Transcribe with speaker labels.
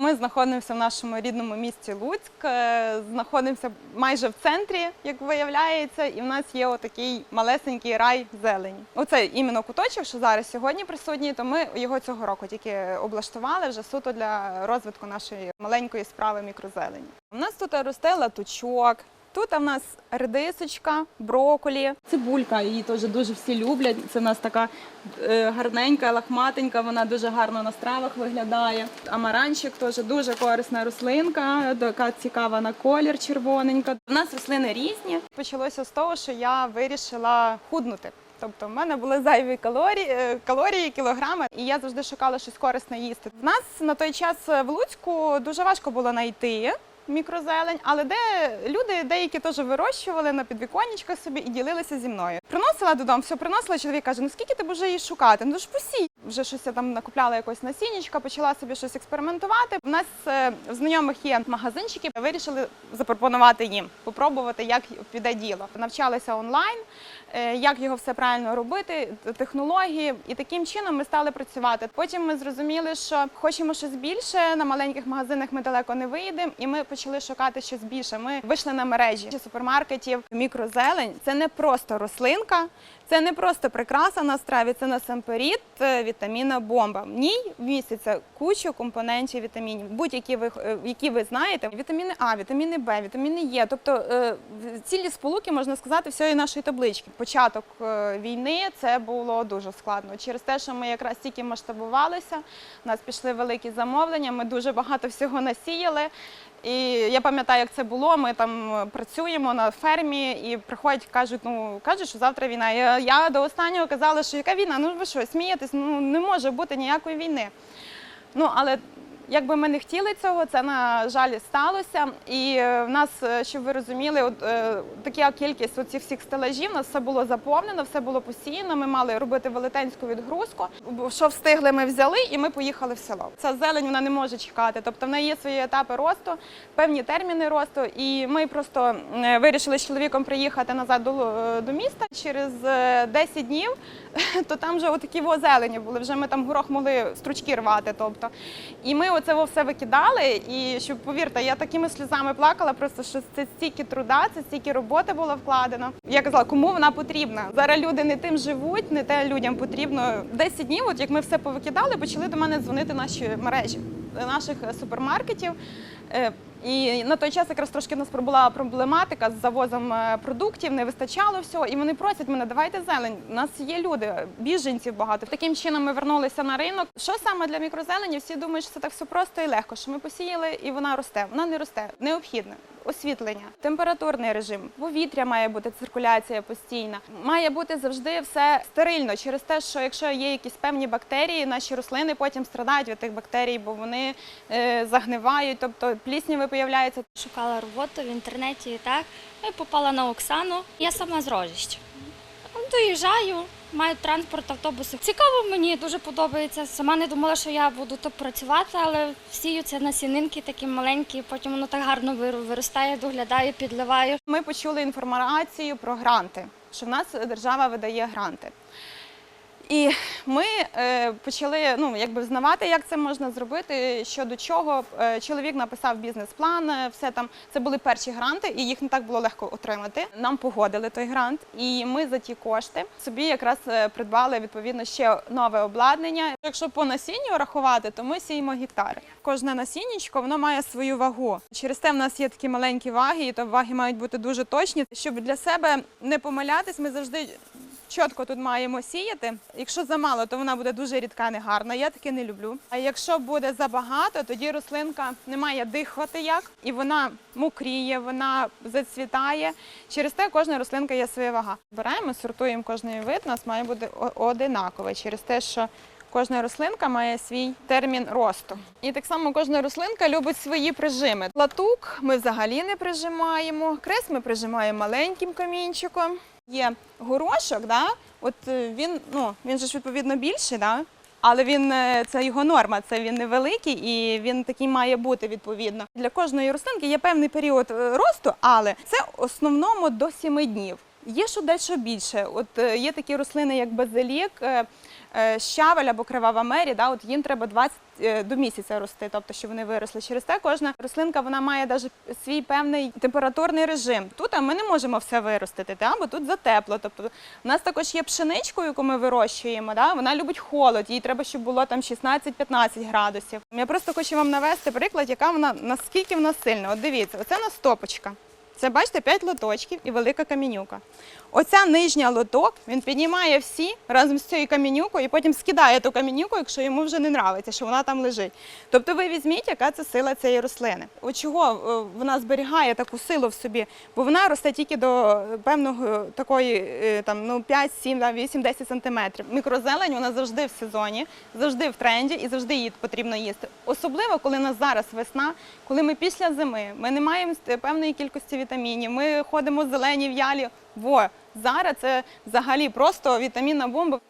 Speaker 1: Ми знаходимося в нашому рідному місті Луцьк, е, знаходимося майже в центрі, як виявляється, і в нас є отакий малесенький рай зелені. Оце іменно куточок, що зараз сьогодні присутній, то ми його цього року тільки облаштували вже суто для розвитку нашої маленької справи мікрозелені. У нас тут росте латучок. Тут в нас редисочка, броколі, цибулька, її теж дуже всі люблять. Це в нас така е, гарненька, лахматенька, вона дуже гарно на стравах виглядає. Амаранчик теж дуже корисна рослинка, така цікава на колір, червоненька. У нас рослини різні. Почалося з того, що я вирішила худнути. Тобто в мене були зайві калорії, е, калорії, кілограми, і я завжди шукала щось корисне їсти. В нас на той час в Луцьку дуже важко було знайти мікрозелень, але де люди деякі теж вирощували на підвіконечках собі і ділилися зі мною. Приносила додому, все приносила. Чоловік каже: ну скільки ти будеш її шукати? Ну ж посій. Вже щось я там накупляла якось насіннячка, почала собі щось експериментувати. У нас е, в знайомих є магазинчики. Вирішили запропонувати їм, попробувати, як піде діло. Навчалися онлайн, як його все правильно робити, технології, і таким чином ми стали працювати. Потім ми зрозуміли, що хочемо щось більше. На маленьких магазинах ми далеко не вийдемо, і ми почали шукати щось більше. Ми вийшли на мережі супермаркетів. Мікрозелень це не просто рослинка, це не просто прикраса на страві, це насамперед е, вітамінна бомба. В ній міститься куча компонентів вітамінів, будь-які ви е, які ви знаєте. Вітаміни А, вітаміни Б, вітаміни Е. Тобто е, цілі сполуки можна сказати всієї нашої таблички. Початок е, війни це було дуже складно через те, що ми якраз тільки масштабувалися. У нас пішли великі замовлення. Ми дуже багато всього насіяли. І я пам'ятаю, як це було. Ми там е, працюємо на фермі і приходять, кажуть, ну кажуть, що завтра війна. Я, я до останнього казала, що яка війна? Ну ви що, смієтесь? Ну не може бути ніякої війни. Ну але якби ми не хотіли цього, це на жаль сталося. І е, в нас, е, щоб ви розуміли, от е, така кількість оцих всіх стелажів, у нас все було заповнено, все було посіяно. Ми мали робити велетенську відгрузку. Що встигли, ми взяли, і ми поїхали в село. Ця зелень вона не може чекати. Тобто в неї є свої етапи росту, певні терміни росту. І ми просто вирішили з чоловіком приїхати назад до, міста через е, 10 днів. То там вже отакі зелені були. Вже ми там горох могли стручки рвати. Тобто, і ми оце це все викидали. І щоб повірте, я такими сльозами плакала, просто що це стільки труда, це стільки роботи було вкладено. Я казала, кому вона потрібна. Зараз люди не тим живуть, не те людям потрібно. 10 днів, от як ми все повикидали, почали до мене дзвонити наші мережі наших е, супермаркетів. І на той час якраз трошки в нас була проблематика з завозом е, продуктів, не вистачало всього. І вони просять мене, давайте зелень. У нас є люди, біженців багато. Таким чином ми вернулися на ринок. Що саме для мікрозелені? Всі думають, що це так все просто і легко. Що ми посіяли і вона росте. Вона не росте. Необхідне освітлення, температурний режим, повітря має бути циркуляція постійна. Має бути завжди все стерильно через те, що якщо є якісь певні бактерії, наші рослини потім страдають від тих бактерій, бо вони е, загнивають, тобто плісняви появляються.
Speaker 2: Шукала роботу в інтернеті і так. Ну, і попала на Оксану. Я сама з Рожища. Доїжджаю, маю транспорт, автобуси. Цікаво мені, дуже подобається. Сама не думала, що я буду тут працювати, але сію це насінинки такі маленькі, потім воно так гарно вир- виростає, доглядаю, підливаю.
Speaker 1: Ми почули інформацію про гранти, що в нас держава видає гранти. І ми е, почали ну, якби взнавати, як це можна зробити, що до чого. Е, чоловік написав бізнес-план, е, все там. Це були перші гранти, і їх не так було легко отримати. Нам погодили той грант, і ми за ті кошти собі якраз придбали відповідно ще нове обладнання. Якщо по насінню рахувати, то ми сіємо гектари. Кожне насіннячко воно має свою вагу. Через те в нас є такі маленькі ваги, і то ваги мають бути дуже точні. Щоб для себе не помилятись, ми завжди чітко тут маємо сіяти. Якщо замало, то вона буде дуже рідка, негарна. Я таке не люблю. А якщо буде забагато, тоді рослинка не має дихати як, і вона мокріє, вона зацвітає. Через те кожна рослинка є своя вага. Беремо, сортуємо кожний вид. У нас має бути о- одинакове через те, що. Кожна рослинка має свій термін росту. І так само кожна рослинка любить свої прижими. Латук ми взагалі не прижимаємо, крес ми прижимаємо маленьким камінчиком. Є горошок, да? от е, він, ну, він же ж відповідно більший, да? але він, е, це його норма, це він невеликий і він такий має бути відповідно. Для кожної рослинки є певний період е, росту, але це в основному до 7 днів. Є що дещо більше. От е, є такі рослини, як базилік, е, е, щавель або кривава мері, да, от їм треба 20 е, до місяця рости, тобто щоб вони виросли. Через те кожна рослинка вона має навіть свій певний температурний режим. Тут ми не можемо все виростити, да, бо тут затепло. Тобто у нас також є пшеничка, яку ми вирощуємо. Да, вона любить холод, їй треба, щоб було там 16-15 градусів. Я просто хочу вам навести приклад, яка вона наскільки вона сильна. От дивіться, оце у нас стопочка. Це бачите, 5 лоточків і велика камінюка. Оця нижня лоток він піднімає всі разом з цією камінюкою і потім скидає ту камінюку, якщо йому вже не нравиться, що вона там лежить. Тобто ви візьміть, яка це сила цієї рослини. От чого е, вона зберігає таку силу в собі? Бо вона росте тільки до е, певного такої е, там ну 5, 7, 8, 10 сантиметрів. Мікрозелень вона завжди в сезоні, завжди в тренді і завжди її потрібно їсти. Особливо, коли у нас зараз весна, коли ми після зими, ми не маємо певної кількості вітамінів, ми ходимо зелені в'ялі. Во зараз це взагалі просто вітамінна бомба.